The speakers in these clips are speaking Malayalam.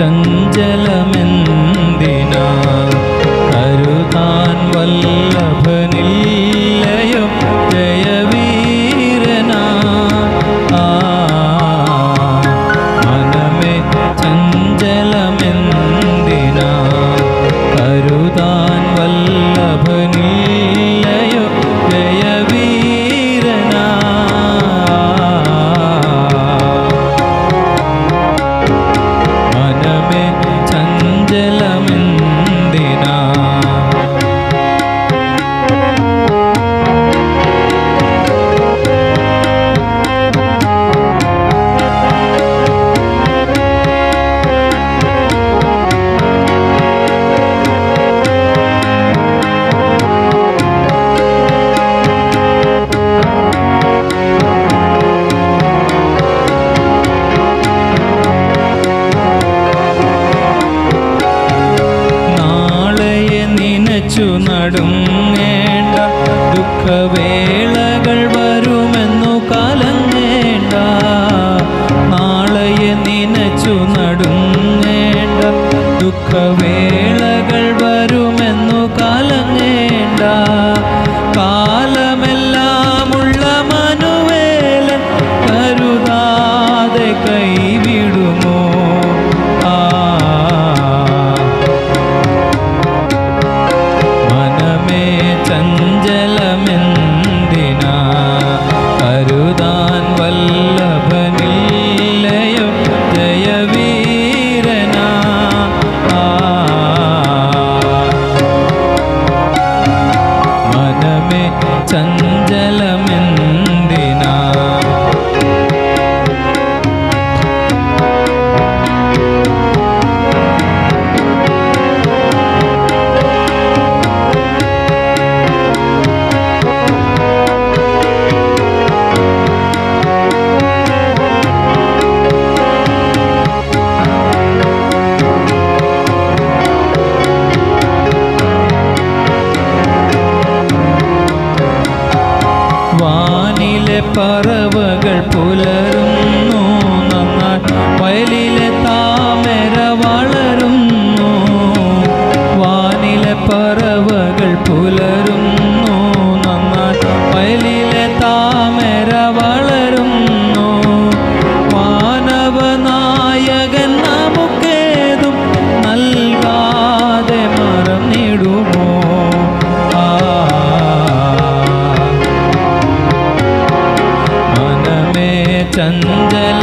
संत നനച്ചു നടുങ്ങേണ്ട ദുഃഖവേ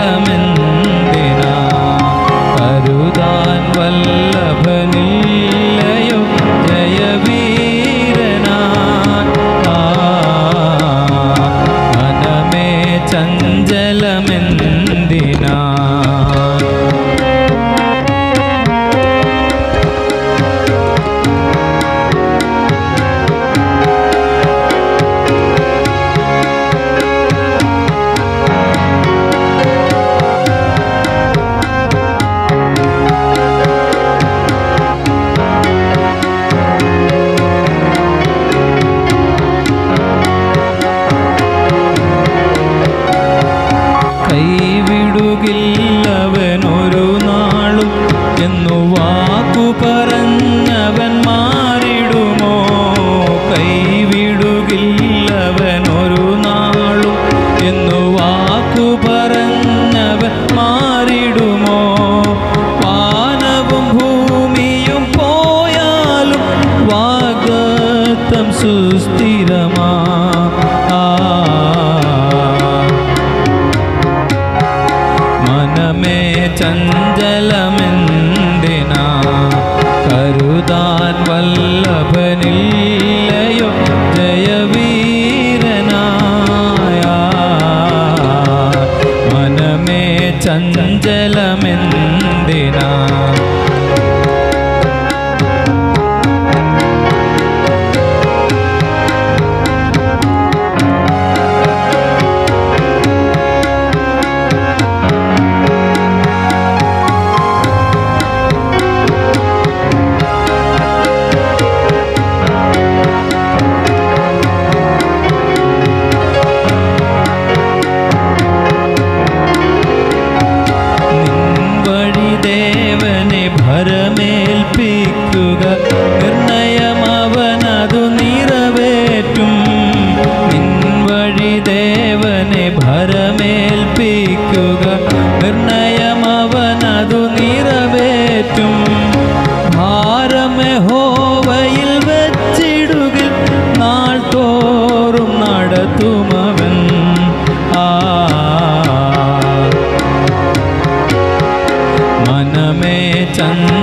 ഭയമെന്തിനാ കരുതാൻ വല്ലഭനില്ലയോ? ജയവീരനാ? മനമേ ചഞ്ചലമെന്തിനാ? സുസ്ഥിരമാ. മനമേ ചഞ്ചലമെന്ന് ഏൽപ്പിക്കുക നിർണയമവനതു നിറവേറ്റും. ഭാരമെഹോവയിൽ വച്ചിടുകിൽ നാൾ തോറും നടത്തുമവൻ. ആ. മനമേ ചന്ദ്ര